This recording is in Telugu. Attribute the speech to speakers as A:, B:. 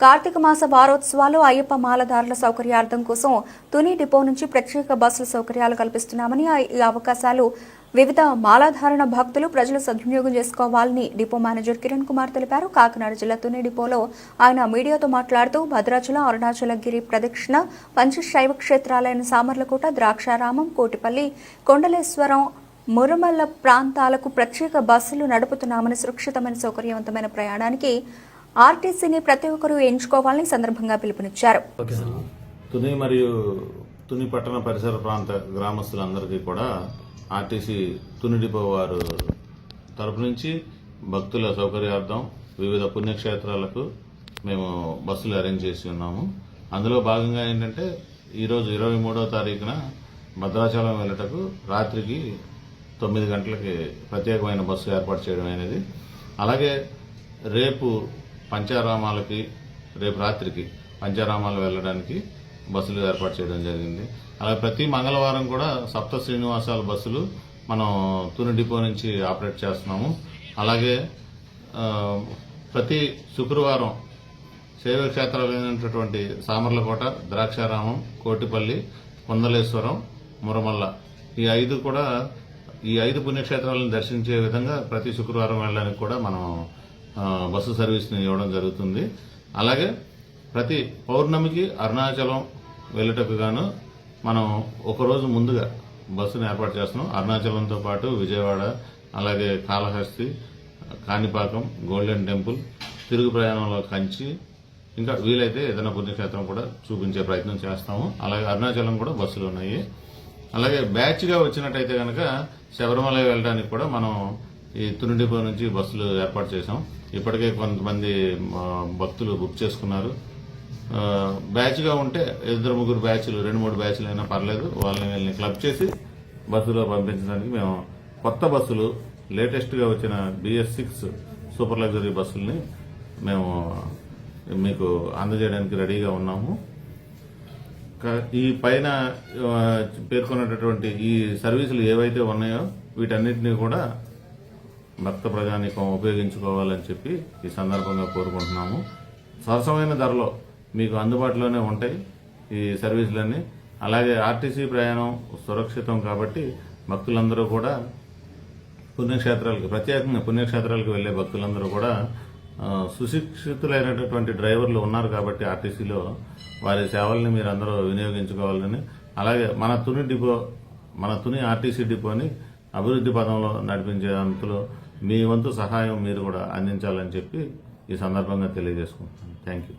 A: కార్తీక మాస వారోత్సవాలు అయ్యప్ప మాలదారుల సౌకర్యార్థం కోసం తుని డిపో నుంచి ప్రత్యేక బస్సుల సౌకర్యాలు కల్పిస్తున్నామని ఈ అవకాశాలు వివిధ మాలాధారణ భక్తులు ప్రజలు సద్వినియోగం చేసుకోవాలని డిపో మేనేజర్ కిరణ్ కుమార్ తెలిపారు. కాకినాడ జిల్లా తుని డిపోలో ఆయన మీడియాతో మాట్లాడుతూ భద్రాచలం అరుణాచలగిరి ప్రదక్షిణ పంచశైవ క్షేత్రాలైన సామర్లకోట ద్రాక్షారామం కోటిపల్లి కొండలేశ్వరం మురమల్ల ప్రాంతాలకు ప్రత్యేక బస్సులు నడుపుతున్నామని సురక్షితమైన సౌకర్యవంతమైన ప్రయాణానికి ఆర్టీసీని ప్రతి ఒక్కరూ ఎంచుకోవాలని సందర్భంగా పిలుపునిచ్చారు.
B: తుని మరియు తుని పట్టణ పరిసర ప్రాంత గ్రామస్తులందరికీ కూడా ఆర్టీసీ తుని డిపో వారు తరపు నుంచి భక్తుల సౌకర్యార్థం వివిధ పుణ్యక్షేత్రాలకు మేము బస్సులు అరేంజ్ చేసి ఉన్నాము. అందులో భాగంగా ఏంటంటే ఈరోజు ఇరవై మూడవ తారీఖున భద్రాచలం వెళ్ళటకు రాత్రికి తొమ్మిది గంటలకి ప్రత్యేకమైన బస్సు ఏర్పాటు చేయడం అనేది. అలాగే రేపు పంచారామాలకి రేపు రాత్రికి పంచారామాలు వెళ్ళడానికి బస్సులు ఏర్పాటు చేయడం జరిగింది. అలాగే ప్రతి మంగళవారం కూడా సప్త శ్రీనివాసాల బస్సులు మనం తుని డిపో నుంచి ఆపరేట్ చేస్తున్నాము. అలాగే ప్రతి శుక్రవారం శైవ క్షేత్రాలైనటువంటి సామర్లకోట ద్రాక్షారామం కోటిపల్లి కొందలేశ్వరం మురమల్ల ఈ ఐదు కూడా ఈ ఐదు పుణ్యక్షేత్రాలను దర్శించే విధంగా ప్రతి శుక్రవారం వెళ్ళడానికి కూడా మనం బస్సు సర్వీస్ని ఇవ్వడం జరుగుతుంది. అలాగే ప్రతి పౌర్ణమికి అరుణాచలం వెళ్ళటకు గాను మనం ఒకరోజు ముందుగా బస్సును ఏర్పాటు చేస్తున్నాం. అరుణాచలంతో పాటు విజయవాడ అలాగే కాళహస్తి కాణిపాకం గోల్డెన్ టెంపుల్ తిరుగు ప్రయాణంలో కంచి ఇంకా వీలైతే ఏదైనా పుణ్యక్షేత్రం కూడా చూపించే ప్రయత్నం చేస్తాము. అలాగే అరుణాచలం కూడా బస్సులు ఉన్నాయి. అలాగే బ్యాచ్గా వచ్చినట్టయితే కనుక శబరిమల వెళ్ళడానికి కూడా మనం ఈ తునిడిపో నుంచి బస్సులు ఏర్పాటు చేసాం ఇప్పటికే కొంతమంది భక్తులు బుక్ చేసుకున్నారు. బ్యాచ్గా ఉంటే ఇద్దరు ముగ్గురు బ్యాచ్లు రెండు మూడు బ్యాచ్లు అయినా పర్లేదు. వాళ్ళని వీళ్ళని క్లబ్ చేసి బస్సులో పంపించడానికి మేము కొత్త బస్సులు లేటెస్ట్గా వచ్చిన బిఎస్ సిక్స్ సూపర్ లగ్జరీ బస్సుల్ని మేము మీకు అందజేయడానికి రెడీగా ఉన్నాము. క- ఈ పైన పేర్కొన్నటువంటి ఈ సర్వీసులు ఏవైతే ఉన్నాయో వీటన్నిటినీ కూడా భక్త ప్రజానీకం ఉపయోగించుకోవాలని చెప్పి ఈ సందర్భంగా కోరుకుంటున్నాము. సరసమైన ధరలో మీకు అందుబాటులోనే ఉంటాయి ఈ సర్వీసులన్నీ. అలాగే ఆర్టీసీ ప్రయాణం సురక్షితం కాబట్టి భక్తులందరూ కూడా పుణ్యక్షేత్రాలకు ప్రత్యేకంగా పుణ్యక్షేత్రాలకు వెళ్ళే భక్తులందరూ కూడా సుశిక్షితులైనటువంటి డ్రైవర్లు ఉన్నారు కాబట్టి ఆర్టీసీలో వారి సేవల్ని మీరు అందరూ వినియోగించుకోవాలని. అలాగే మన తుని డిపో మన తుని ఆర్టీసీ డిపోని అభివృద్ధి పదంలో నడిపించే అంతలో మీ వంతు సహాయం మీరు కూడా అందించాలని చెప్పి ఈ సందర్భంగా తెలియజేసుకుంటున్నాను. Thank you